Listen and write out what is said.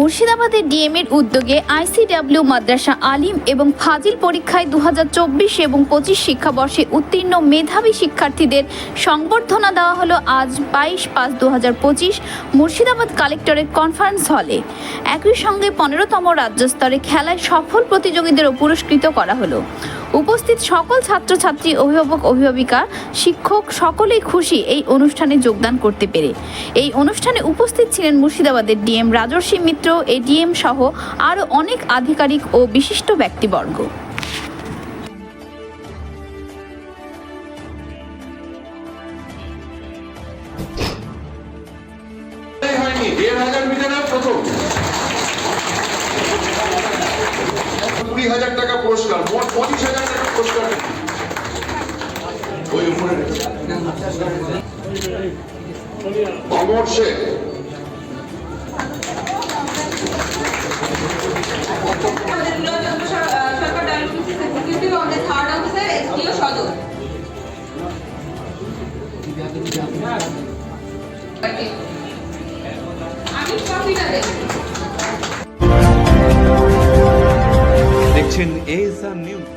মুর্শিদাবাদের ডিএমের উদ্যোগে আইসিডব্লিউ মাদ্রাসা আলিম এবং ফাজিল পরীক্ষায় দু হাজার চব্বিশ এবং পঁচিশ শিক্ষাবর্ষে উত্তীর্ণ মেধাবী শিক্ষার্থীদের সংবর্ধনা দেওয়া হলো আজ বাইশ পাঁচ দু মুর্শিদাবাদ কালেক্টরেট কনফারেন্স হলে। একই সঙ্গে পনেরোতম রাজ্য স্তরে খেলায় সফল প্রতিযোগীদেরও পুরস্কৃত করা হলো। উপস্থিত সকল ছাত্রছাত্রী, অভিভাবক, অভিভাবিকা, শিক্ষক সকলেই খুশি এই অনুষ্ঠানে যোগদান করতে পেরে। এই অনুষ্ঠানে উপস্থিত ছিলেন মুর্শিদাবাদের ডিএম রাজর্ষি মিত্র, এডিএম সহ আরও অনেক আধিকারিক ও বিশিষ্ট ব্যক্তিবর্গ। প্রথম। কুড়ি হাজার টাকা পুরস্কার মোট পঁচিশ হাজার টাকা পুরস্কার। ওই উপরে অমর শেখ আমাদের দেখছেন এএসআর নিউজ।